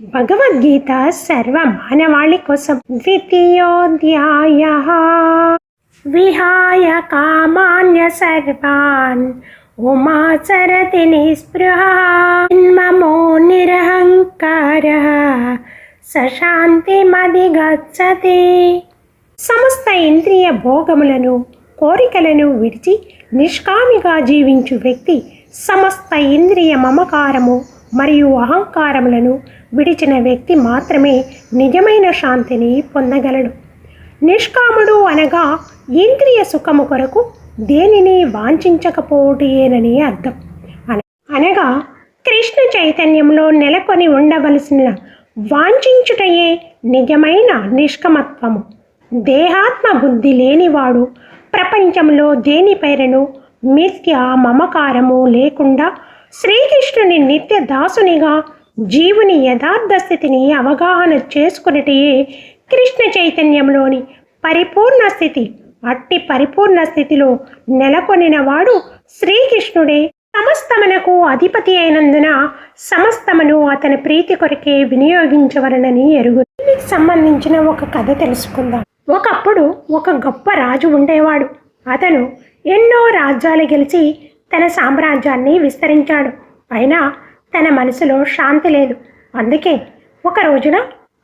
భగవద్గీత సర్వ మానవాళి కోసం ద్వితీయోధ్యాయ. విహాయ కామాన్య సర్వాన్ ఉమాచరతి నిస్పృహ మమో నిరహంకార సశాంతిమధిగచ్చతి సమస్త ఇంద్రియ భోగములను కోరికలను విడిచి నిష్కామిగా జీవించు వ్యక్తి సమస్త ఇంద్రియ మమకారము మరియు అహంకారములను విడిచిన వ్యక్తి మాత్రమే నిజమైన శాంతిని పొందగలడు. నిష్కాముడు అనగా ఇంద్రియ సుఖము కొరకు దేనిని వాంఛించకపోవటేనని అర్థం. అన- అనగా కృష్ణ చైతన్యంలో నెలకొని ఉండవలసిన వాంఛించుటయే నిజమైన నిష్కమత్వము. దేహాత్మ బుద్ధి లేనివాడు ప్రపంచంలో దేనిపైనను మిథ్య మమకారము లేకుండా శ్రీకృష్ణుని నిత్య దాసునిగా జీవుని యథార్థ స్థితిని అవగాహన చేసుకున్నటయే కృష్ణ చైతన్యంలోని పరిపూర్ణ స్థితి అట్టి పరిపూర్ణ స్థితిలో నెలకొనిన వాడు శ్రీకృష్ణుడే. సమస్తమునకు అధిపతి అయినందున సమస్తమును అతని ప్రీతి కొరకే వినియోగించవలనని ఎరుగు దీనికి సంబంధించిన ఒక కథ తెలుసుకుందాం. ఒకప్పుడు ఒక గొప్ప రాజు ఉండేవాడు. అతను ఎన్నో రాజ్యాలు గెలిచి తన సామ్రాజ్యాన్ని విస్తరించాడు. అయినా తన మనసులో శాంతి లేదు. అందుకే ఒక రోజున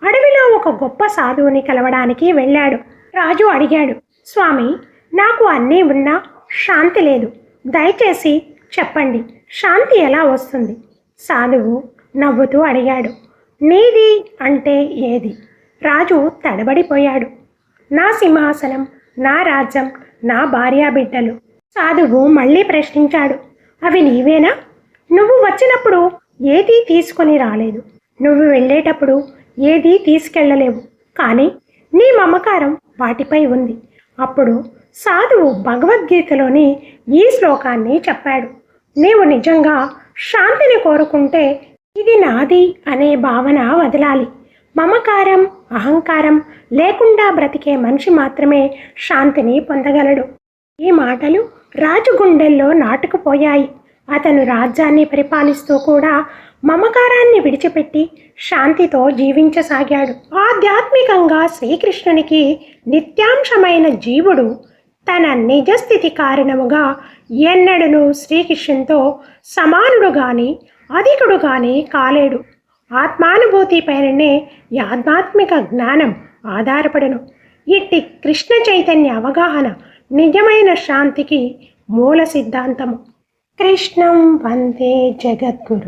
అడవిలో ఒక గొప్ప సాధువుని కలవడానికి వెళ్ళాడు. రాజు అడిగాడు స్వామి నాకు అన్నీ ఉన్నా శాంతి లేదు. దయచేసి చెప్పండి శాంతి ఎలా వస్తుంది? సాధువు నవ్వుతూ అడిగాడు నీది అంటే ఏది? రాజు తడబడిపోయాడు నా సింహాసనం నా రాజ్యం నా భార్యాబిడ్డలు సాధువు మళ్ళీ ప్రశ్నించాడు. అవి నీవేనా? నువ్వు వచ్చినప్పుడు ఏదీ తీసుకొని రాలేదు. నువ్వు వెళ్ళేటప్పుడు ఏదీ తీసుకెళ్ళలేవు. కానీ నీ మమకారం వాటిపై ఉంది. అప్పుడు సాధువు భగవద్గీతలోని ఈ శ్లోకాన్ని చెప్పాడు. నీవు నిజంగా శాంతిని కోరుకుంటే ఇది నాది అనే భావన వదలాలి. మమకారం అహంకారం లేకుండా బ్రతికే మనిషి మాత్రమే శాంతిని పొందగలడు. ఈ మాటలు రాజు గుండెల్లో నాటుకుపోయాయి. అతను రాజ్యాన్ని పరిపాలిస్తూ కూడా మమకారాన్ని విడిచిపెట్టి శాంతితో జీవించసాగాడు. ఆధ్యాత్మికంగా శ్రీకృష్ణునికి నిత్యాంశమైన జీవుడు తన నిజస్థితి కారణముగా ఎన్నడను శ్రీకృష్ణుతో సమానుడు కానీ అధికుడు కానీ కాలేడు. ఆత్మానుభూతి పైననే ఆధ్యాత్మిక జ్ఞానం ఆధారపడను. ఇట్టి కృష్ణ చైతన్య అవగాహన నిజమైన శాంతికి మూల సిద్ధాంతము. కృష్ణం వందే జగద్గురు.